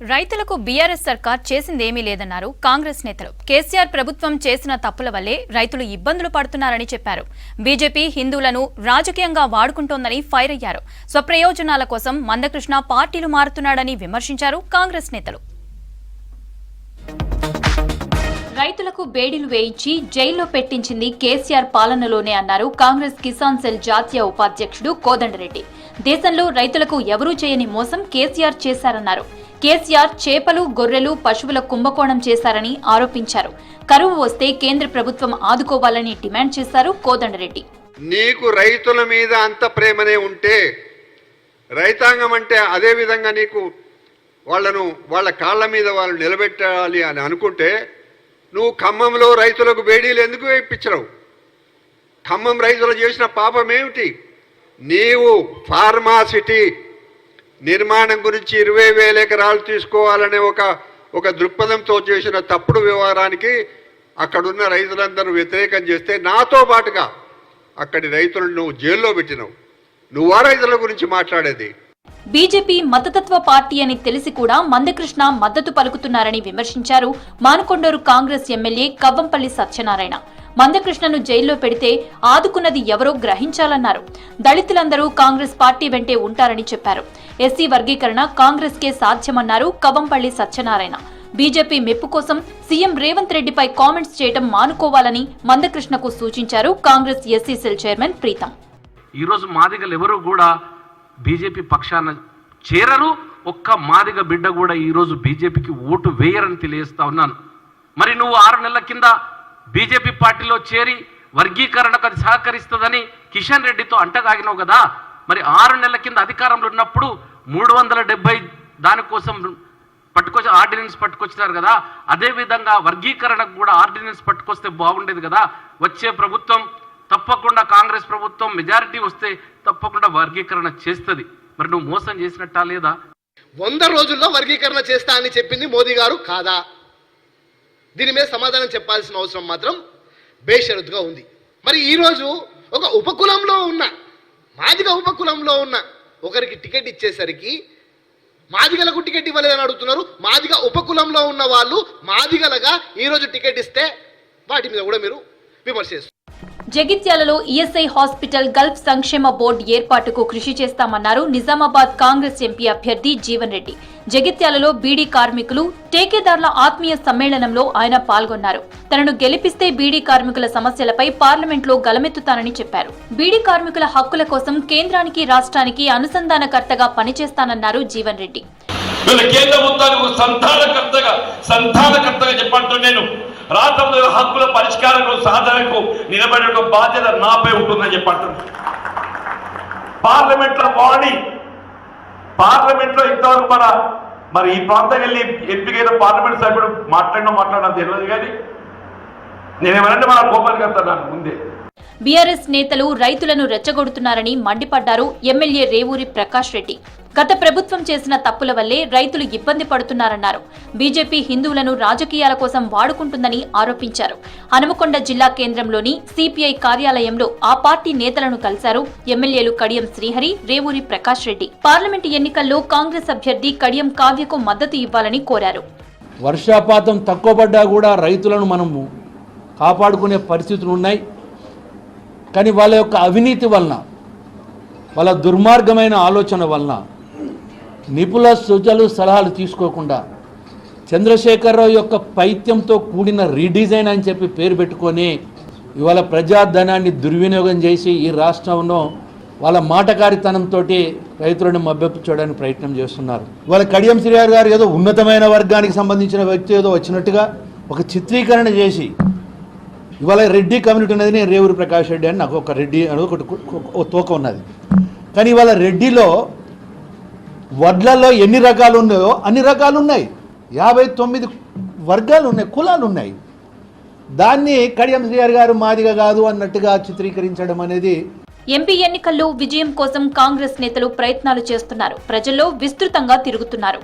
రైతులకు బీఆర్ఎస్ సర్కార్ చేసిందేమీ లేదన్నారు కాంగ్రెస్ నేతలు. కేసీఆర్ ప్రభుత్వం చేసిన తప్పుల వల్లే రైతులు ఇబ్బందులు పడుతున్నారని చెప్పారు. బీజేపీ హిందువులను రాజకీయంగా వాడుకుంటోందని ఫైర్ అయ్యారు. స్వప్రయోజనాల కోసం మందకృష్ణ పార్టీలు మారుతున్నాడని విమర్శించారు కాంగ్రెస్ నేతలు. రైతులకు బేడీలు వేయించి జైల్లో పెట్టించింది కేసీఆర్ పాలనలోనే అన్నారు కాంగ్రెస్ కిసాన్ సెల్ జాతీయ ఉపాధ్యక్షుడు కోదండరెడ్డి. దేశంలో రైతులకు ఎవరూ చేయని మోసం కేసీఆర్ చేశారన్నారు. కేసీఆర్ చేపలు గొర్రెలు పశువుల కుంభకోణం చేశారని ఆరోపించారు. కరువు వస్తే కేంద్ర ప్రభుత్వం ఆదుకోవాలని డిమాండ్ చేశారు కోదండరెడ్డి. నీకు రైతుల మీద అంత ప్రేమనే ఉంటే రైతాంగం అంటే అదే విధంగా నీకు వాళ్ళను వాళ్ళ కాళ్ళ మీద వాళ్ళు నిలబెట్టాలి అని అనుకుంటే నువ్వు ఖమ్మంలో రైతులకు బేడీలు ఎందుకు వేయించరావు ఖమ్మం రైతులు చేసిన పాపం ఏమిటి నీవు ఫార్మాసిటీ నిర్మాణం గురించి ఇరవై వేల ఎకరాలు తీసుకోవాలనే ఒక ఒక దృక్పథంతో చేసిన తప్పుడు వ్యవహారానికి అక్కడున్న రైతులందరూ వ్యతిరేకం చేస్తే నాతో పాటుగా అక్కడి రైతులను నువ్వు జైల్లో పెట్టినావు. నువ్వా రైతుల గురించి మాట్లాడేది. బీజేపీ మతతత్వ పార్టీ అని తెలిసి కూడా మందకృష్ణ మద్దతు పలుకుతున్నారని విమర్శించారు మానుకొండూరు కాంగ్రెస్ ఎమ్మెల్యే కవ్వంపల్లి సత్యనారాయణ. మందకృష్ణను జైల్లో పెడితే ఆదుకున్నది ఎవరో గ్రహించాలన్నారు. దళితులందరూ కాంగ్రెస్ పార్టీ వెంటే ఉంటారని చెప్పారు. ఎస్సీ వర్గీకరణ కాంగ్రెస్ కే సాధ్యమన్నారు కవంపల్లి సత్యనారాయణ. బీజేపీ మెప్పు కోసం సీఎం రేవంత్ రెడ్డిపై కామెంట్స్ చేయడం మానుకోవాలని మందకృష్ణకు సూచించారు Congress SC cell chairman Preetam. ఈరోజు మాదిగలు ఎవరు కూడా బీజేపీ పక్షాన చేరరు. ఒక్క మాదిగ బిడ్డ కూడా ఈరోజు బీజేపీకి ఓటు వేయరని తెలియజేస్తా ఉన్నాను. మరి నువ్వు ఆరు నెలల కింద బీజేపీ పార్టీలో చేరి వర్గీకరణకు అది సహకరిస్తుందని కిషన్ రెడ్డితో అంటగాగినావు కదా. మరి ఆరు నెలల కింద అధికారంలో ఉన్నప్పుడు మూడు వందల డెబ్బై దానికోసం పట్టుకొచ్చి ఆర్డినెన్స్ పట్టుకొచ్చినారు కదా. అదేవిధంగా వర్గీకరణకు కూడా ఆర్డినెన్స్ పట్టుకొస్తే బాగుండేది కదా. వచ్చే ప్రభుత్వం తప్పకుండా కాంగ్రెస్ ప్రభుత్వం మెజారిటీ వస్తే తప్పకుండా వర్గీకరణ చేస్తుంది. మరి నువ్వు మోసం చేసినట్టా లేదా? వంద రోజుల్లో వర్గీకరణ చేస్తా అని చెప్పింది మోదీ గారు కాదా? దీని మీద సమాధానం చెప్పాల్సిన అవసరం మాత్రం బేషరతుగా ఉంది. మరి ఈరోజు ఒక ఉపకులంలో ఉన్న మాదిగ ఉపకులంలో ఉన్న ఒకరికి టికెట్ ఇచ్చేసరికి మాదిగలకు టికెట్ ఇవ్వలేదని అడుగుతున్నారు. మాదిగ ఉపకులంలో ఉన్న వాళ్ళు మాదిగలగా ఈరోజు టికెట్ ఇస్తే వాటి మీద కూడా మీరు విమర్శ చేస్తారు జగిత్యాలలో ఈఎస్ఐ హాస్పిటల్ గల్ఫ్ సంక్షేమ బోర్డు ఏర్పాటుకు కృషి చేస్తామన్నారు నిజామాబాద్ కాంగ్రెస్ ఎంపీ అభ్యర్థి జీవన్ రెడ్డి. జగిత్యాలలో బీడీ కార్మికులు టేకేదార్ల ఆత్మీయ సమ్మేళనంలో ఆయన పాల్గొన్నారు. తనను గెలిపిస్తే బీడీ కార్మికుల సమస్యలపై పార్లమెంట్లో గలమెత్తుతానని చెప్పారు. బీడీ కార్మికుల హక్కుల కోసం కేంద్రానికి రాష్ట్రానికి అనుసంధానకర్తగా పనిచేస్తానన్నారు జీవన్ రెడ్డి. రాష్ట్రంలో హక్కుల పరిష్కారకు సాధనకు నిలబడే బాధ్యత నాపై ఉంటుందని చెప్పంటున్నాను పార్లమెంట్లో వాడి పార్లమెంట్లో ఇంతవరకు మన మరి ఈ ప్రాంతం వెళ్ళి ఎంపికైన పార్లమెంట్ సభ్యుడు మాట్లాడినా మాట్లాడినా తెలియదు కానీ నేనేమనంటే మన కోపానికి వెళ్తాను ముందే. బీఆర్ఎస్ నేతలు రైతులను రెచ్చగొడుతున్నారని మండిపడ్డారు ఎమ్మెల్యే రేవూరి ప్రకాష్ రెడ్డి. గత ప్రభుత్వం చేసిన తప్పుల వల్లే రైతులు ఇబ్బంది పడుతున్నారన్నారు. బీజేపీ హిందువులను రాజకీయాల కోసం వాడుకుంటుందని ఆరోపించారు. హనుమకొండ జిల్లా కేంద్రంలోని సిపిఐ కార్యాలయంలో ఆ పార్టీ నేతలను కలిశారు ఎమ్మెల్యేలు కడియం శ్రీహరి రేవూరి ప్రకాష్ రెడ్డి. పార్లమెంటు ఎన్నికల్లో కాంగ్రెస్ అభ్యర్థి కడియం కావ్యకు మద్దతు ఇవ్వాలని కోరారు. వర్షాపాతం తక్కువ పడ్డా కూడా రైతులను మనము కాపాడుకునే పరిస్థితులు ఉన్నాయి. కానీ వాళ్ళ యొక్క అవినీతి వలన వాళ్ళ దుర్మార్గమైన ఆలోచన వలన నిపుల సూచనలు సలహాలు తీసుకోకుండా చంద్రశేఖరరావు యొక్క పైత్యంతో కూడిన రీడిజైన్ అని చెప్పి పేరు పెట్టుకొని ఇవాళ ప్రజాధనాన్ని దుర్వినియోగం చేసి ఈ రాష్ట్రంలో వాళ్ళ మాటకారితనంతో రైతులను మభ్యపుచ్చడానికి ప్రయత్నం చేస్తున్నారు. వాళ్ళ కడియం శ్రీగారు గారు ఏదో ఉన్నతమైన వర్గానికి సంబంధించిన వ్యక్తి ఏదో వచ్చినట్టుగా ఒక చిత్రీకరణ చేసి ఇవాళ రెడ్డి కమ్యూనిటీ అనేది నేను రేవూరి ప్రకాష్ రెడ్డి అని నాకు ఒక రెడ్డి అని ఒకటి తోక ఉన్నది. కానీ ఇవాళ రెడ్డిలో వడ్లలో ఎన్ని రకాలు ఉన్నాయో అన్ని రకాలు ఉన్నాయి. యాభై తొమ్మిది వర్గాలు ఉన్నాయి కులాలు ఉన్నాయి. దాన్ని కడియం శ్రీగారు గారు మాదిగా కాదు అన్నట్టుగా చిత్రీకరించడం అనేది ఎంపీ ఎన్నికల్లో విజయం కోసం కాంగ్రెస్ నేతలు ప్రయత్నాలు చేస్తున్నారు. ప్రజల్లో విస్తృతంగా తిరుగుతున్నారు.